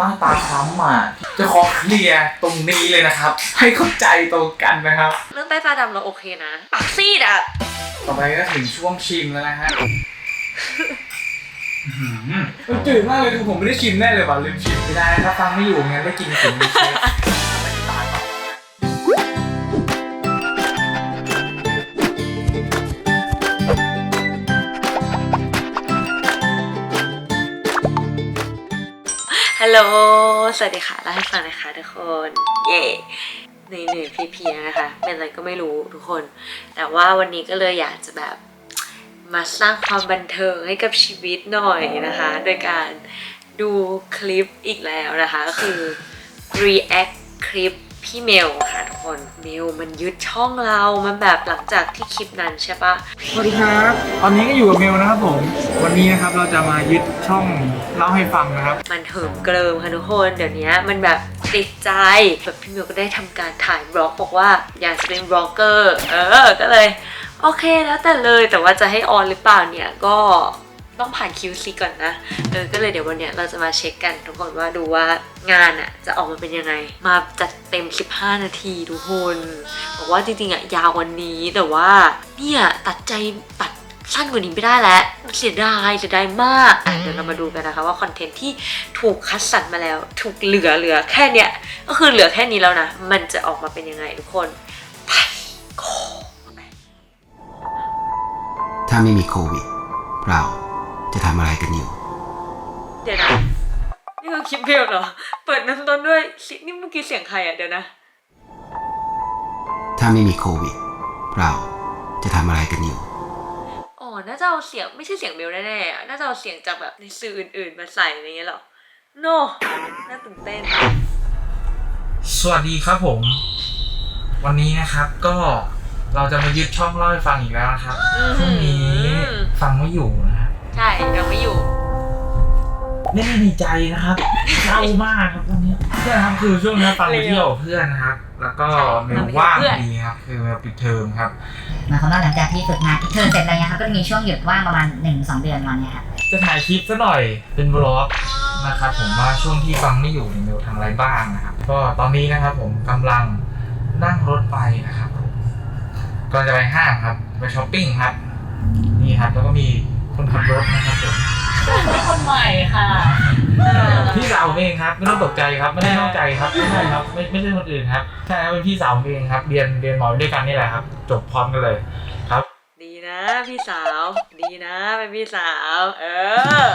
ตาตาช้ำอะจะขอเคลียร์ตรงนี้เลยนะครับ ให้เข้าใจตรงกันนะครับ เรื่องใต้ตาดำเราโอเคนะปากซีดอะต่อไปก็ถึงช่วงชิมแล้วนะฮะอื้อหือมันจืดมากเลยคือผมไม่ได้ชิมแน่เลยว่ะลืมชิมไม่ได้ถ้าฟังไม่อยู่งั้นได้กินถึงมีเชฟไม่ได้ตาย โหล สวัสดีค่ะเล่าให้ฟังนะคะทุกคน เย่เหนื่อยๆเพลียๆนะคะ เป็นอะไรก็ไม่รู้ทุกคน แต่ว่าวันนี้ก็เลยอยากจะแบบมาสร้างความบันเทิงให้กับชีวิตหน่อยนะคะ โดยการดูคลิปอีกแล้วนะคะ ก็คือ react คลิป พี่เมลค่ะทุกคนเมลมันยึดช่องเรา มันแบบหลังจากที่คลิปนั้นใช่ปะสวัสดีครับ ตอนนี้ก็อยู่กับเมลนะครับผม วันนี้นะครับเราจะมายึดช่องเล่าให้ฟังนะครับ มันเหิมเกริมค่ะทุกคน เดี๋ยวนี้มันแบบติดใจแบบพี่มิวก็ได้ทำการถ่ายบล็อกบอกว่าอยากจะเป็นบล็อกเกอร์ เออ ก็เลย โอเคแล้วแต่เลยแต่ว่าจะให้ออนหรือเปล่าเนี่ยก็ ต้องผ่าน QC ก่อนนะ เออ ก็เลยเดี๋ยววันเนี้ยเราจะมาเช็คกันทุกคนว่าดูว่างานอะจะออกมาเป็นยังไง มาจัดเต็ม 15 นาทีทุกคนบอกว่าจริงๆอะยาววันนี้แต่ว่าเนี่ยตัดใจตัดสั้นกว่านี้ไม่ได้แล้วเสียดายเสียดายมากอะเดี๋ยวเรามาดูกันนะคะว่าคอนเทนต์ที่ถูกคัดสรรมาแล้ว ถูกเหลือเหลือแค่เนี้ยก็คือเหลือแค่นี้แล้วนะ มันจะออกมาเป็นยังไงทุกคนไปโกถ้าไม่มีโควิดเรา จะทำอะไรกันอยู่ เดี๋ยวนะนี่คือคลิปเพลเหรอ เปิดน้ำต้นด้วยสินี่เมื่อกี้เสียงใครอะเดี๋ยวนะ ถ้าไม่มีโควิด เราจะทำอะไรกันอยู่ อ๋อ น่าจะเอาเสียงไม่ใช่เสียงเบลแน่ๆอะน่าจะเอาเสียงจากแบบในสื่ออื่นๆมาใส่อะไรเงี้ยเหรอ โนน่าตื่นเต้น สวัสดีครับผม วันนี้นะครับก็เราจะมายึดช่องเล่าให้ฟังอีกแล้วนะครับอืมพรุ่งนี้ฟังไม่อยู่นะครับ ใช่ยังไม่อยู่ ไม่ได้ดีใจนะครับเศร้ามากครับตอนนี้ใช่ครับคือช่วงนี้ฟังไปเที่ยวกับเพื่อนนะครับ แล้วก็ใช่เมลว่างดีครับคือเมลปิดเทอมครับ หมายความว่าหลังจากที่ฝึกงานเทิร์นเสร็จอะไรเงี้ยครับก็จะมีช่วงหยุดว่างประมาณ1นสเดือนวันเนี้ยครับจะถ่ายคลิปซะหน่อยเป็นบล็อกนะครับผมว่าช่วงที่ฟังไม่อยู่เนี่ยเมลทำอะไรบ้างนะครับก็ตอนนี้นะครับผมกำลังนั่งรถไปนะครับก็จะไปห้างครับไปช้อปปิ้งครับ นี่ครับแล้วก็มี คนขับรถนะครับผมคนใหม่ค่ะพี่สาวผมเองครับไม่ต้องตกใจครับไม่ได้นอกใจครับไม่ใช่ครับไม่ไม่ใช่คนอื่นครับใช่ครับเป็นพี่สาวผมเองครับ เรียนเรียนหมอด้วยกันนี่แหละครับ จบพร้อมกันเลยครับ ดีนะพี่สาว ดีนะเป็นพี่สาว เออ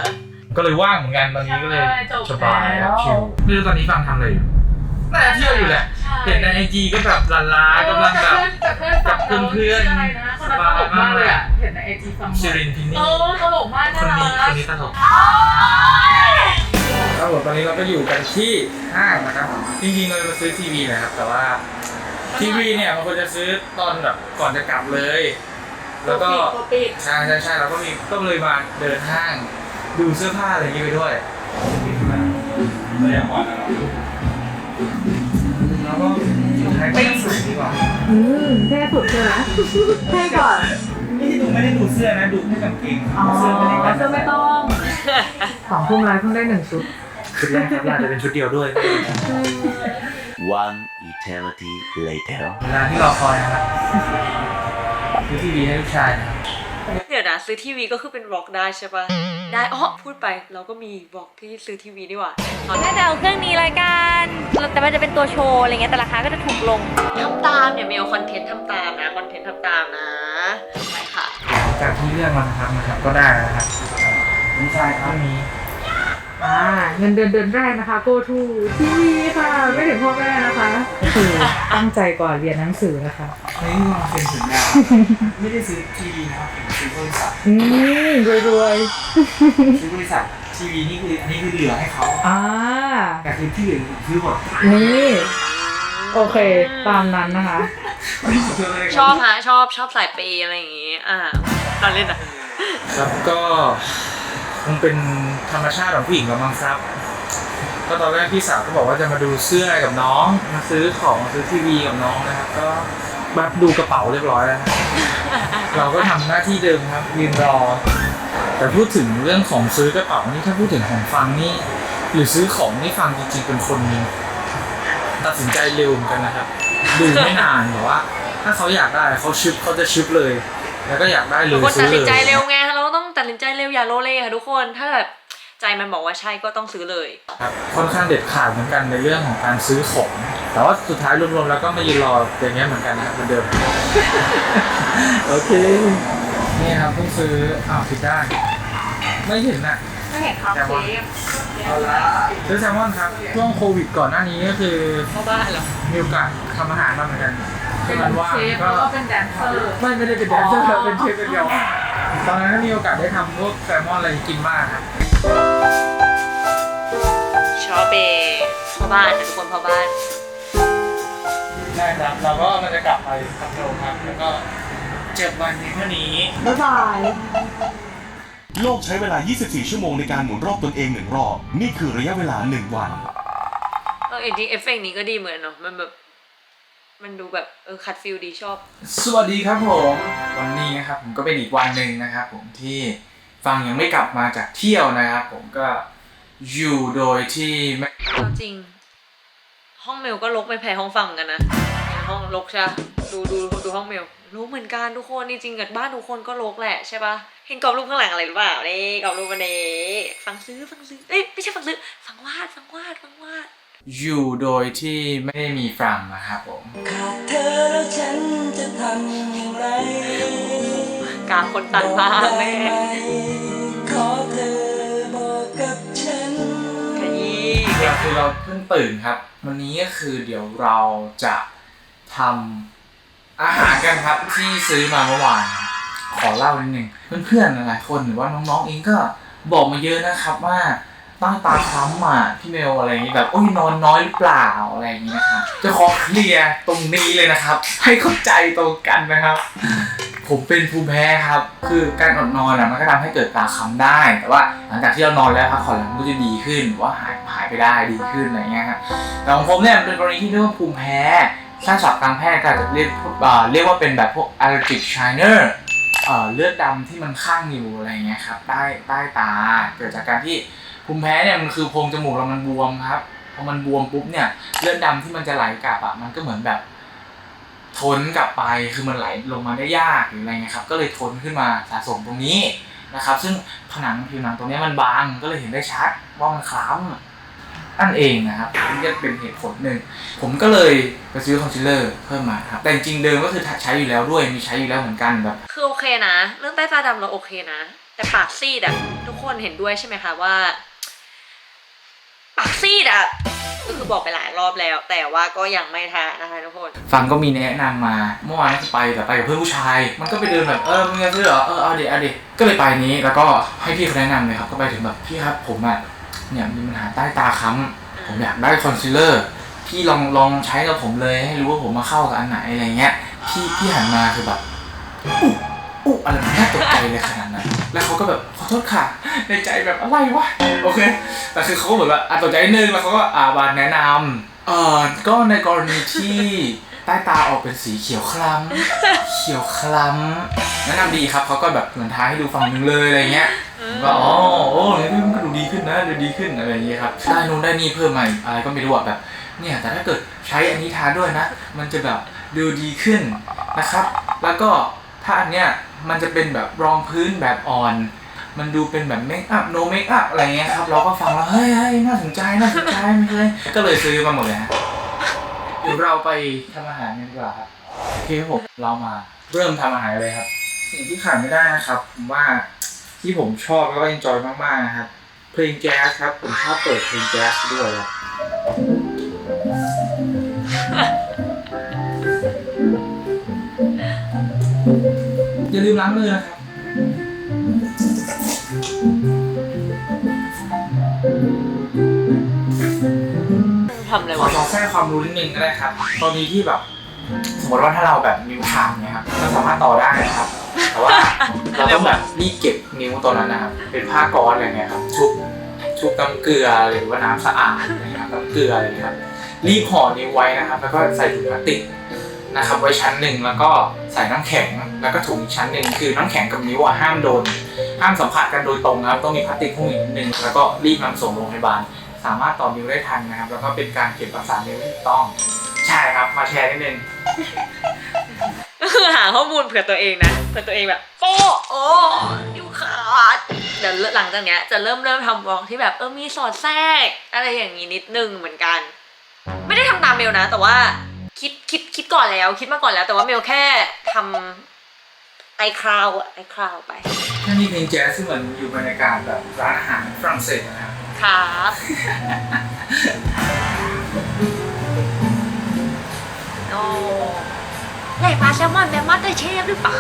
ก็เลยว่างเหมือนกันตอนนี้ก็เลยใช่จบสบายคแล้รับวชิลไม่รู้ตอนนี้ฟังทำอะไรอยู่น่าจะเที่ยวอยู่แหละเห็นในไอจีก็แบบลันลากำลังแบบแต่เพื่อนฟังกับเพื่อนๆ ชื่อะไรนะคนนั้นตลกมากเลยอะ เห็นในไอจีฟังซิรินพินนี่เออตลกมากคน่านนี้ครักนนี้ตลกครับผมตอนนี้เราก็อยู่กันที่ห้างนะครับจริงๆเราจะมาซื้อทีวีนะครับ แต่ว่าทีวีเนี่ยมันควรจะซื้อตอนแบบก่อนจะกลับเลย แล้วก็ตัวปิดใช่ใช่ใช่เราก็มีก็เลยมาเดินห้างดูเสื้อผ้าอะไรอย่างนี้ไปด้วยเราอยากก่อนนะเราก็สุดท้ายก็ยังสวยดีกว่าอืมเท่สุดใช่ไหมเท่ก่อนไม่ได้ดูไม่ได้ดูเสื้อนะดูแค่กางเกงอ๋อเสื้อไม่ได้กันเสื้อไม่ต้องสองทุ่มแล้วเพิ่งได้หนึ่งชุดชุดแรกครับอาจจะเป็นชุดเดียวด้วย One eternity later. เวลาที่รอคอยนะครับซื้อทีวีให้ลูกชายนะครับเดี๋ยวนะซื้อทีวีก็คือเป็นบล็อกได้ใช่ปะ ได้อ๋อพูดไปเราก็มีบล็อกที่ซื้อทีวีนี่หว่าน่าจะเอาเครื่องนี้ละกันแต่มันจะเป็นตัวโชว์อะไรเงี้ยแต่ราคาก็จะถูกลงทำตามเนี่ยเมลคอนเทนต์ทำตามนะคอนเทนต์ทำตามนะไปค่ะ จากที่เรื่องมาทำนะครับก็ได้แล้วนะครับลูกชายครับมี อ่าเงินเดือนเดือนแรกนะคะ go to ทีวีค่ะ ไม่ถึงพ่อแม่นะคะคือตั้งใจกว่าเรียนหนังสือนะคะเฮ้ยลองเซ็นสัญญาไม่ได้ซื้อทีวีนะครับผมซื้อบริษัทอืมรวยรวยซื้อบริษัททีวีนี่คืออันนี้คือเหลือให้เขาๆอ่า แต่คือที่เหลือผมซื้อหมดนี่ โอเค ตามนั้นนะคะ ชอบฮะชอบชอบสายเปย์อะไรอย่างงี้ อ่าตอนเล่นอะ ครับก็ คงเป็นธรรมชาติของผู้หญิงกับมังครับ ก็ตอนแรกพี่สาวก็บอกว่าจะมาดูเสื้อกับน้อง มาซื้อของมาซื้อทีวีกับน้องนะครับ ก็บัดดูกระเป๋าเรียบร้อยแล้วครับเราก็ทำหน้าที่เดิมครับยืนรอ แต่พูดถึงเรื่องของซื้อกระเป๋านี่ถ้าพูดถึงของฟังนี่หรือซื้อของนี่ฟังจริงๆเป็นคนตัดสินใจเร็วเหมือนกันนะครับ ดูไม่นานแต่ว่า ถ้าเขาอยากได้เขาชึบเขาจะชึบเลย แล้วก็อยากได้เลทุกยคนซื้ตัดอเลสินใจยเร็วไงเรา ต้องตัดสินใจเร็วอย่าโลเลค่ะทุกคน ถ้าแบบใจมันบอกว่าใช่ก็ต้องซื้อเลย ครับค่อนข้างเด็ดขาดเหมือนกันในเรื่องของการซื้อของ แต่ว่าสุดท้ายรวมๆแล้วก็มายืนรออย่างเงี้ยเหมือนกันนะครับเหมือนเดิม โอเค นี่ครับเพิ่งซื้ออ้าวผิดด้านไม่เห็นอะ ไม่เห็นครับแซลมอนเอาละซื้อแซลมอนครับ ช่วงโควิดก่อนหน้านี้ก็คือเข้าบ้านเหรอ มีโอกาสทำอาหารมาเหมือนกันเป็นมันว่างเชฟก็แล้วก็เป็นแดนเซอร์ ไม่ไม่ได้เป็นแดนเซอร์เป็นเชฟเป็นเดียว ตอนนั้นก็มีโอกาสได้ทำพวกแซลมอนอะไรกินมากครับชอบเบพ่อบ้านนะทุกคนพ่อบ้านได้ครับเราก็มันจะกลับไปคอนโดครับ แล้วก็เจ็ดวันนี้เท่านี้โลกใช้เวลา 24 ชั่วโมงในการหมุนรอบตนเองหนึ่งรอบ นี่คือระยะเวลา 1 วัน เออจริงๆเอฟเฟกต์นี้ก็ดีเหมือนเนาะมันแบบ มันดูแบบเออคัดฟิลดีชอบ สวัสดีครับผม วันนี้นะครับผมก็เป็นอีกวันหนึ่งนะครับผมที่ฟังยังไม่กลับมาจากเที่ยวนะครับผมก็อยู่โดยที่ไม่เอาจริง ห้องเมลก็ลกไม่แพ้ห้องฟังเหมือนกันนะอย่างห้องลกใช่ปะดูดูดูห้องเมลรู้เหมือนกันทุกคนจริงๆกับบ้านทุกคนก็ลกแหละใช่ปะเห็นกรอบรูปข้างหลังอะไรหรือเปล่านี่กรอบรูปมันนี้ฟังซื้อฟังซื้อเอ้ยไม่ใช่ฟังซื้อฟังวาดฟังวาดฟังวาด อยู่โดยที่ไม่ได้มีฟังนะครับผม ขาดเธอแล้วฉันจะทำอย่างไรกาคนตัดมากแม่ขอเธอบอกกับฉัน ขยี้เราคือเราเพิ่งตื่นครับ วันนี้ก็คือเดี๋ยวเราจะทำอาหารกันครับที่ซื้อมาเมื่อวาน ขอเล่านิดนึงเพื่อนๆหลายๆคนหรือว่าน้องๆเองก็บอกมาเยอะนะครับว่า ตั้งตาคล้ำอะพี่เมลอะไรอย่างนี้แบบโอ้ยนอนน้อยหรือเปล่าอะไรอย่างนี้นะครับจะขอเคลียร์ตรงนี้เลยนะครับ ให้เข้าใจตรงกันนะครับ ผมเป็นภูมิแพ้ครับ คือการอดนอนอะมันก็ทำให้เกิดตาค้ำได้ แต่ว่าหลังจากที่เรานอนแล้วพักผ่อนแล้วมันก็จะดีขึ้นว่าหายหายไปได้ดีขึ้นอะไรเงี้ยครับแต่ของผมเนี่ยมันเป็นกรณีที่เรียกว่าภูมิแพ้ถ้าศัพท์ทางแพทย์ก็จะเรียกเรียกว่าเป็นแบบพวก allergic shiner เอ่อเลือดดำที่มันข้างอยู่อะไรเงี้ยครับใต้ใต้ตาเกิดจากการที่ ภูมิแพ้เนี่ยมันคือโพรงจมูกเรามันบวมครับพอมันบวมปุ๊บเนี่ยเลือดดำที่มันจะไหลกลับอะมันก็เหมือนแบบทนกลับไปคือมันไหลลงมาได้ยากหรืออะไรเงี้ยครับ ก็เลยทนขึ้นมาสะสมตรงนี้นะครับ ซึ่งผนังผิวหนังตรงนี้มันบางก็เลยเห็นได้ชัดว่ามันคล้ำนั่นเองนะครับนี่ก็เป็นเหตุผลหนึ่งผมก็เลยไปซื้อคอนซีลเลอร์เพิ่มมาครับแต่จริงเดิมก็คือใช้อยู่แล้วด้วยมีใช้อยู่แล้วเหมือนกันแบบคือโอเคนะ เรื่องใต้ตาดำเราโอเคนะ แต่ปากซีดอะทุกคนเห็นด้วยใช่ไหมคะว่า ปากซีดอะก็คือบอกไปหลายรอบแล้ว แต่ว่าก็ยังไม่ทานะคะทุกคน ฟังก็มีแนะนำมาเมื่อวานก็ไปแต่ไปกับเพื่อนผู้ชาย มันก็ไปเดินแบบเออมึงจะซื้อเหรอเออเอาเดี๋ยวเอาเดี๋ยวก็เลยไปนี้แล้วก็ให้พี่เขาแนะนำเลยครับก็ไปถึงแบบพี่ครับผมอะเนี่ยมีปัญหาใต้ตาค้ำผมอยากได้คอนซีลเลอร์พี่ลองลองใช้กับผมเลยให้รู้ว่าผมมาเข้ากับอันไหนอะไรเงี้ยพี่พี่หันมาคือแบบอุ๊อุ๊อะไรมันน่าตกใจเลยขนาดนั้นแล้วเขาก็แบบ โทษค่ะ ในใจแบบอะไรวะ โอเค แต่คือเขาก็เหมือนแบบอะตกใจนิดนึงแล้วเขาก็อ่าบานแนะนำเอ่อก็ในกรณีที่ใต้ตาออกเป็นสีเขียวคล้ำ เขียวคล้ำแนะนำดีครับเขาก็แบบเหมือนท้ายให้ดูฝั่งหนึงเลยอะไรเงี้ยผมก็อ๋อโอ้ยมันก็ดูดีขึ้นนะดูดีขึ้นอะไรอย่างเงี้ยครับได้นู่นได้นี่เพิ่มมาอีกอะไรก็ไม่รู้อะแบบ เนี่ยแต่ถ้าเกิดใช้อันนี้ทาด้วยนะ มันจะแบบดูดีขึ้นนะครับ แล้วก็ถ้าอันเนี้ยมันจะเป็นแบบรองพื้นแบบอ่อน มันดูเป็นแบบเมคอัพโนเมคอัพอะไรเงี้ยครับ เราก็ฟังแล้ว เฮ้ยเฮ้ยน่าสนใจน่าสนใจไม่เคยก็เลยซื้อมาหมดเลยฮะเดี๋ยวเราไปทำอาหารกันดีกว่าครับโอเคครับผมเรามาเริ่มทำอาหารเลยครับ สิ่งที่ขาดไม่ได้นะครับผมว่าที่ผมชอบแล้วก็เอนจอยมากๆนะครับเพลงแจ๊สครับผมชอบเปิดเพลงแจ๊สด้วยครับอย่าลืมล้างมือนะครับ ทำอะไรขอวะขอแทรกความรู้นิดนึงก็ได้ครับ ตอนนี้ที่แบบ สมมติว่าถ้าเราแบบนิ้วขาดเนี่ยครับเราสามารถต่อได้นะครับ แต่ว่า เราต้องแบบรีบเก็บนิ้วตัวนั้นนะครับ เป็นผ้าก๊อซอะไรเงี้ยครับ ชุบ ชุบน้ำเกลือหรือว่าน้ำสะอาดนะครับน้ำเกลืออะไรเงี้ยครับ รีบห่อนิ้วไว้นะครับ แล้วก็ใส่ถุงพลาสติกนะครับ ไว้ชั้นหนึ่งแล้วก็ใส่น้ำแข็ง แล้วก็ถุงอีกชั้นหนึ่งคือน้ำแข็งกับนิ้วอะห้ามโดน ห้ามสัมผัสกันโดยตรงนะครับต้องมีพลาสติกหุ้มอีกนิดนึงแล้วก็รีบนำส่งโรงพยาบาล สามารถตอบมิวได้ทันนะครับ แล้วก็เป็นการเก็บรักษามิวที่ถูกต้อง ใช่ครับมาแชร์นิดนึงก็คือหาข้อมูลเผื่อตัวเองนะเผื่อตัวเองแบบโอ้โอ้นิ้วขาดเดี๋ยวหลังจากเนี้ยจะเริ่มเริ่มทำบล็อกที่แบบเออมีสอดแทรก อะไรอย่างนี้นิดนึงเหมือนกัน ไม่ได้ทำตามเมลนะ แต่ว่าคิดคิดคิดก่อนแล้ว คิดมาก่อนแล้ว แต่ว่าเมลแค่ทำ ไอคลาวอะไอคลาวไป ถ้ามีเพลงแจ๊สที่เหมือนอยู่บรรยากาศแบบร้านอาหารฝรั่งเศสนะครับ ครับ โอ้ไหนปลาแซลมอนแบบมาสเตอร์เชฟหรือเปล่า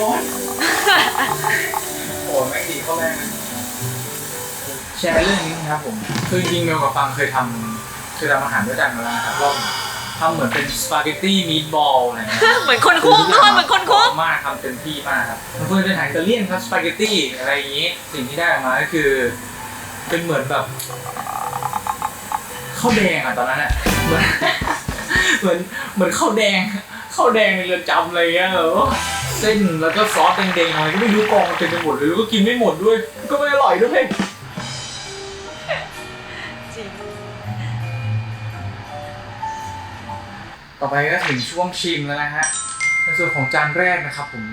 ร้อนโอ้แม่งดีเข้าแรกนะ แชร์เรื่องนี้นะครับผมคือจริงๆเมลกับฟังเคยทำเคยทำอาหารด้วยกันมาแล้วนะครับรอบหนึ่งทำเหมือนเป็นสปาเกตตี้มีดบอลอะไรเงี้ย เหมือนคนคุกทอดเหมือนคนคุก มากครับเต็มที่มากครับมันควรเป็นอาหารอิตาเลียนครับสปาเกตตี้อะไรอย่างนี้ สิ่งที่ได้ออกมาก็คือ เป็นเหมือนแบบข้าวแดงอะตอนนั้นอะเหมือนเหมือนเหมือนข้าวแดงข้าวแดงในเรือนจำอะไรเงี้ยเหรอเส้นแล้วก็ซอสแดงๆอะไรก็ไม่รู้กองเต็มไปหมดเลยแล้วก็กินไม่หมดด้วย ก็ไม่อร่อยด้วย ต่อไปก็ถึงช่วงชิมแล้วนะฮะในส่วนของจานแรกนะครับผม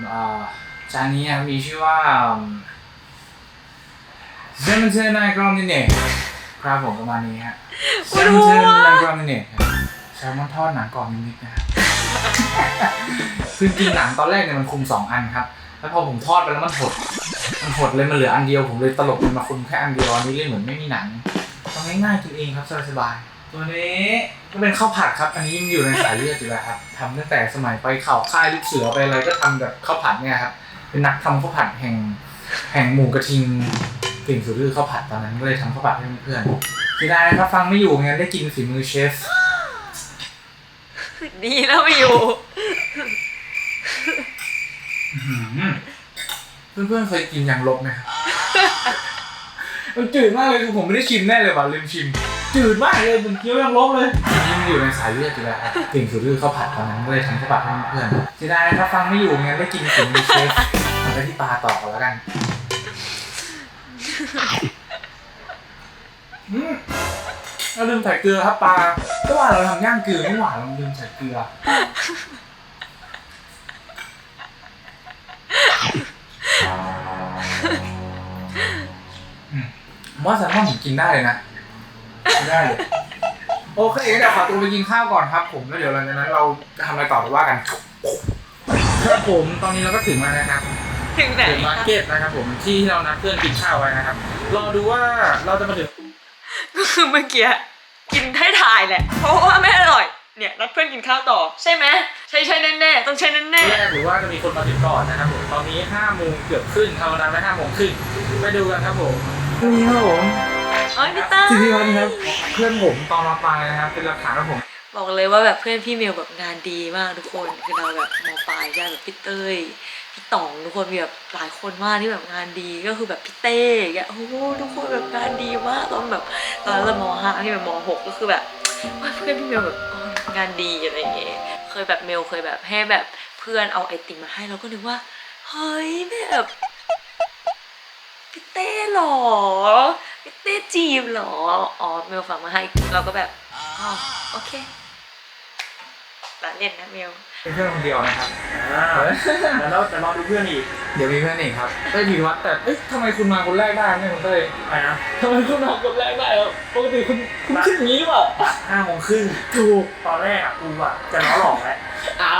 จานนี้มีชื่อว่าเซมเทนไนกรอมนิเน่ครับผมประมาณนี้ฮะเซมเทนไนกรอมนิเน่แซลมอนทอดหนังกรอบนิดๆนะครับคือจริงหนังตอนแรกเนี่ยมันคุมสองอันครับ แล้วพอผมทอดไปแล้วมันหด มันหดเลยมันเหลืออันเดียวผมเลยตลกมันมาคุมแค่อันเดียวอันนี้เลยเหมือนไม่มีหนังทำง่ายๆกินเองครับสบายๆ ตัวนี้ก็เป็นข้าวผัดครับ อันนี้ยังอยู่ในสายเลือดอยู่แล้วครับทำตั้งแต่สมัยไปเข่าค่ายลูกเสือไปอะไรก็ทำแบบข้าวผัดเนี่ยครับ เป็นนักทำข้าวผัดแห่งแห่งหมู่กระทิงกลิ่นสุดลือข้าวผัดตอนนั้นก็เลยทำข้าวผัดให้เพื่อนๆเสียดายนะครับฟังไม่อยู่งั้นได้กินฝีมือเชฟ ดีแล้วไม่อยู่ เพื่อนๆเคยกินยางลบไหมครับ มันจืดมากเลยคือผมไม่ได้ชิมแน่เลยว่ะลืมชิม จืดมากเลยมันเคี้ยวยางลบเลยยิ่งอยู่ในสายเลือดอยู่แล้วครับกลิ่นสุดลือข้าวผัดตอนนั้นก็เลยทำข้าวผัดให้เพื่อนๆเสียดายนะครับฟังไม่อยู่งั้นได้กินฝีมือเชฟทำไปที่ปลาต่อกันแล้วกันอืมเราลืมใส่เกลือครับปลาก็ว่าเราทำย่างเกลือไม่หวานเราลืมใส่เกลือผมว่าแซลมอนผมกินได้เลยนะ กินได้เลยโอเคงั้นเดี๋ยวขอตัวไปกินข้าวก่อนครับผมแล้วเดี๋ยวหลังจากนั้นเราจะทำอะไรต่อไปว่ากันครับผมตอนนี้เราก็ถึงแล้วนะครับ ถึงไหนถึงมาร์เก็ตนะครับผมที่เรานัดเพื่อนกินข้าวไว้นะครับรอดูว่าเราจะมาถึงก็คือเมื่อกี้กินให้ถ่ายแหละ เพราะว่าไม่อร่อย เนี่ยนัดเพื่อนกินข้าวต่อใช่ไหมใช่ใช่แน่ๆต้องใช่แน่แรกหรือว่าจะมีคนมาถึงก่อนนะครับผมตอนนี้ห้าโมงเกือบครึ่งเรานัดไว้ห้าโมงครึ่งไปดูกันครับผมนี่ครับผมๆเอ้ยพี่ต้าสิริวัฒน์ครับ เพื่อนผมตอนมาปลายนะครับเป็นหลักฐานครับผมบอกเลยว่าแบบเพื่อนพี่เมลแบบงานดีมากทุกคนคือเราแบบมปลายใช่แบบพี่เต้ยพี่ต๋องทุกคนมีแบบหลายคนมากที่แบบงานดีก็คือแบบพี่เต้อย่างเงี้ยโอ้โหทุกคนแบบงานดีมากตอนแบบตอนเรามห้าพี่แบบมหกก็คือแบบว่าเพื่อนพี่เมลแบบโอ้งานดีอะไรอย่างเงี้ยเคยแบบเมลเคยแบบให้แบบเพื่อนเอาไอติมมาให้เราก็นึกว่าเฮ้ยแบบ พี่เต้เหรอพี่เต้จีบเหรออ๋อเมลฝากมาให้เราก็แบบอ๋อโอเคร้านเล่นนะเมลเป็นเพื่อนคนเดียวนะครับแต่เราแต่รอดูเพื่อนอีกเดี๋ยวมีเพื่อนอีกครับเต้ยธีรวัฒน์แต่เอ้ยทำไมคุณมาคนแรกได้เนี่ยคุณเต้ยอะไรนะทำไมคุณมาคนแรกได้ครับปกติคุณคุณคิดอย่างนี้หรือเปล่าห้าโมงครึ่งถูกตอนแรกอะกูอะจะล้อหลอกแหละอ่า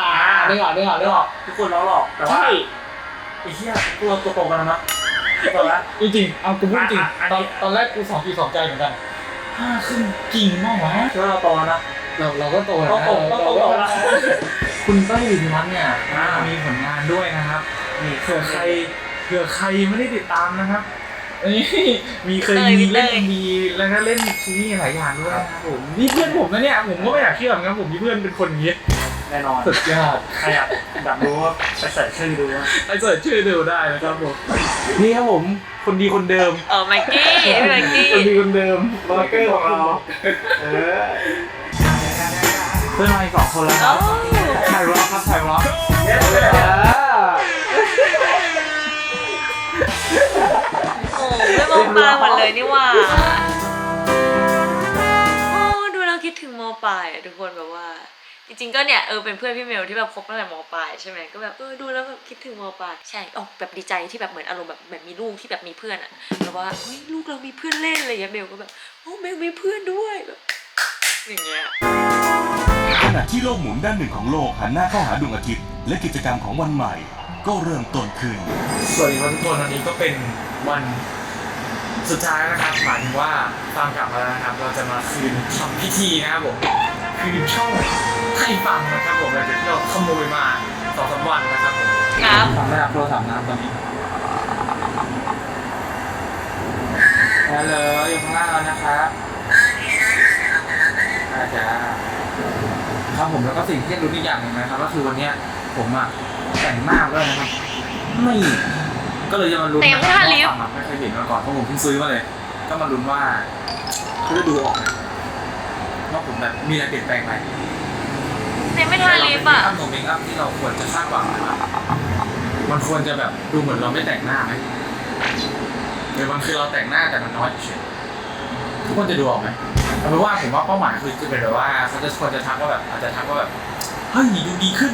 ได้ก่อนได้ก่อนได้ก่อนทุกคนล้อหลอกแต่ว่าใช่ไอ้เหี้ยตัวตัวโตกันแล้วนะ ตัวละจริงๆเอากูพูดจริงอะอันตอนี้นตอนแรกกูสองปีสองใจเหมือนกันห้าครึ่งจริงมากวะคิดว่าเราโตแล้วนะ เราเราก็โตแล้วต้องโตต้องโตเราก็แล้ว คุณเต้ยธีรวัฒน์เนี่ยอ่ามี มีผลงานด้วยนะครับนี่เผื่อใครเผื่อใครไม่ได้ติดตามนะครับ นี่มีเคยเต้ยมีพี่เต้เล่ย นมีแล้วก็เล่นซีรีส์หลายอย่างด้วยนะครับผมนี่เพื่อนผมนะเนี่ยผมก็ไม่อยากเชื่อเหมือนกันผมมีเพื่อนเป็นคนอย่างนี้ แน่นอนสุดยอดใครอยากอยากรู้ว่าไปใส่ชื่อดูว่าไปเสิร์ชชื่อดูได้นะครับผม นี่ครับผมคนดีคนเดิม เออไมค์กี้พี่ไมค์กี้คนดีคนเดิมบล็อกเกอร์ของเราเออเพื่อนมาอีกสองคนแล้วครับถ่ายวอล์กครับถ่ายวอล์กเออโอ้ไม่มองปลายหมดเลยนี่หว่าโอ้ดูแล้วคิดถึงมปลายอะทุกคนแบบว่า จริงๆก็เนี่ยเออเป็นเพื่อนพี่เมลที่แบบคบตั้งแต่มปลายใช่ไหมก็แบบเออดูแล้วแบบคิดถึงมปลายใช่ออกแบบดีใจที่แบบเหมือนอารมณ์แบบแบบมีลูกที่แบบมีเพื่อนอะแบบว่าเฮ้ยลูกเรามีเพื่อนเล่นอะไรอย่างเงี้ยเมลก็แบบโอ้เมลมีเพื่อนด้วยแบบอย่างเงี้ยขณะที่โลกหมุนด้านหนึ่งของโลกหันหน้าเข้าหาดวงอาทิตย์และกิจกรรมของวันใหม่ ก็เริ่มต้นขึ้น สวัสดีครับทุกคนวันนี้ก็เป็นวันสุดท้ายนะครับหมายถึงว่าตามกลับมาแล้วนะครับ เราจะมาคืนทำพิธีนะครับผม คืนช่องให้ฟังนะครับผมหลังจากที่เราขโมยมาสองสามวันนะครับผมครับทำได้รับโทรศัพท์นะครับตอนนี้ฮัลโหลอยู่ข้างล่างแล้วนะครับอาจารย์ครับผมแล้วก็สิ่งที่รู้อีกอย่างหนึ่งนะครับ ก็คือวันเนี้ยผมอะแต่งหน้าด้วยนะครับไม่ก็เลยจะมาลุ้นแต่ยังไม่ทาลิปเพราะว่าฝั่งอะไม่เคยเห็นมาก่อนเพราะผมเพิ่งซื้อมาเลย ก็มาลุ้นว่าเขาจะดูออกไหมว่าผม แบบมีอะไรเปลี่ยนแปลงไหมเนี่ยไม่ทาลิปอะถ้าโนเมคอัพที่เราควรจะคาดหวังนะครับมันควรจะแบบดูเหมือนเราไม่แต่งหน้าไหมหรือบางคือเราแต่งหน้าแต่มันน้อยเฉยทุกคนจะดูออกไหมเอาเป็นว่าผมว่าเป้าหมายคือจะเป็นแบบว่าเขาจะควรจะทักว่าแบบอาจจะทักว่าแบบเฮ้ยดูดีขึ้น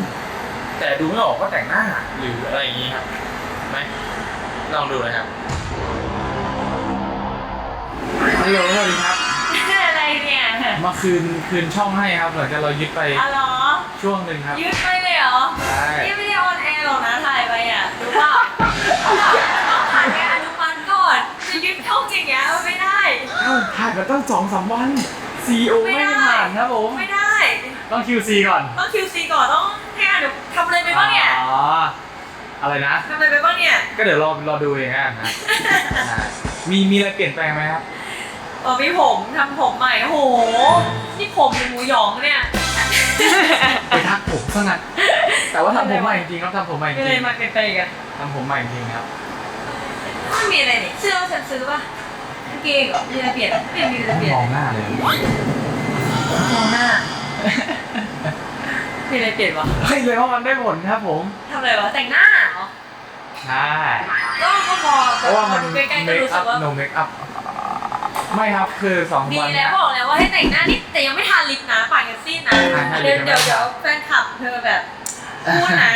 แต่ดูไม่ออกว่าแต่งหน้าหรืออะไรอย่างนี้ครับไหมลองดูเลยครับฮัลโหลสวัสดีครับอะไรเนี่ย มาคืนคืนช่องให้ครับหลังจากเรายึดไปอ๋อเหรอช่วงหนึ่งครับยืดไปเลยเหรอใช่นี่ไม่ได้ออนแอร์หรอกนะถ่ายไปอะรู้เปล่าถ่ายแค่อนุมันก่อนจะยึดเข้าจริงเงี้ยไม่ได้เอ้าถ่ายมาตั้งสองสามวัน CEO ไม่ไม่ได้ได้ผ่านครับผมไม่ได้ต้อง QC ก่อนต้อง QC ก่อนต้องให้อนุทำอะไรไปบ้างเนี่ยอ๋ออะไรนะทำอะไรไปบ้างเนี่ยก็เดี๋ยวรอรอดูเองอะนะอ่ามีมีอะไรเปลี่ยนแปลงไหมครับ อ๋อมีผมทำผมใหม่โอ้โหนี่ผมเป็นหมูหยองเนี่ยไปทักผมซะงั้นแต่ว่าทำผมใหม่จริงๆครับทำผมใหม่จมีอะไรริงมาเปลี่ยนแปลงกันๆทำผมใหม่จริงๆครับไม่มีอะไรนี่เสื้อฉันซื้อป่ะกางเกงเหรอมีอะไรเปลี่ยนไม่มีอะไรเปลี่ยนมองหน้าเลยมองหน้ามีอะไรเปลี่ยนวะเฮ้ยเลยว่ามันได้ผลครับผมทำอะไรวะแต่งหน้าเหรอใช่ก็ก็พอเพราะว่ามันดูใกล้ๆเมก็ครู้สึอักพว่าโนเมคอัพ ไม่ครับคือสองดีวัน แล้เนี้วยบอกแล้วว่าให้แต่งหน้านิดแต่ยังไม่ทาลิปนะปากยังซีดนะอ่าทาลิเดี๋ยปวยังไม่เดี๋ยวทาเดี๋ยวแฟนคลับเธอแบบพูดนะ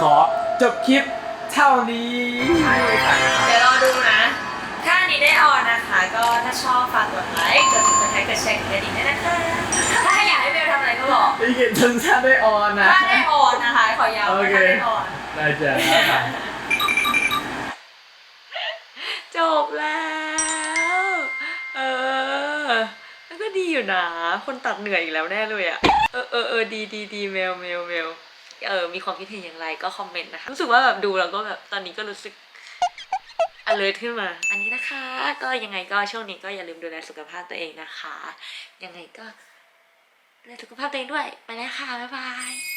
ขอจบคลิปเท่านี้เดี๋ยวรอดูนะ ถ้าอันนี้ได้ออนนะคะ ก็ถ้าชอบฝากกดไลค์ กดติดตามกดแชร์กดกระดิ่งด้วยนะคะ ถ้าอยากให้เบลทำอะไรก็บอกอีกเห็นชนชาติได้ออนนะ ถ้าได้ออนนะคะ ขอยาวโอว่าเค ถ้าได้ออน ได้จ้ะ จบแล้ว อยู่นะ คนตัดเหนื่อยอีกแล้วแน่เลยอะเออเออเออดีดีดีเมลเมลเมลเออมีความคิดเห็นอย่างไรก็คอมเมนต์นะคะ รู้สึกว่าแบบดูแล้วก็แบบตอนนี้ก็รู้สึก alert ขึ้นมา อันนี้นะคะ ก็ยังไงก็ช่วงนี้ก็อย่าลืมดูแลสุขภาพตัวเองนะคะ ยังไงก็ดูแลสุขภาพตัวเองด้วย ไปแล้วค่ะ บ๊ายบาย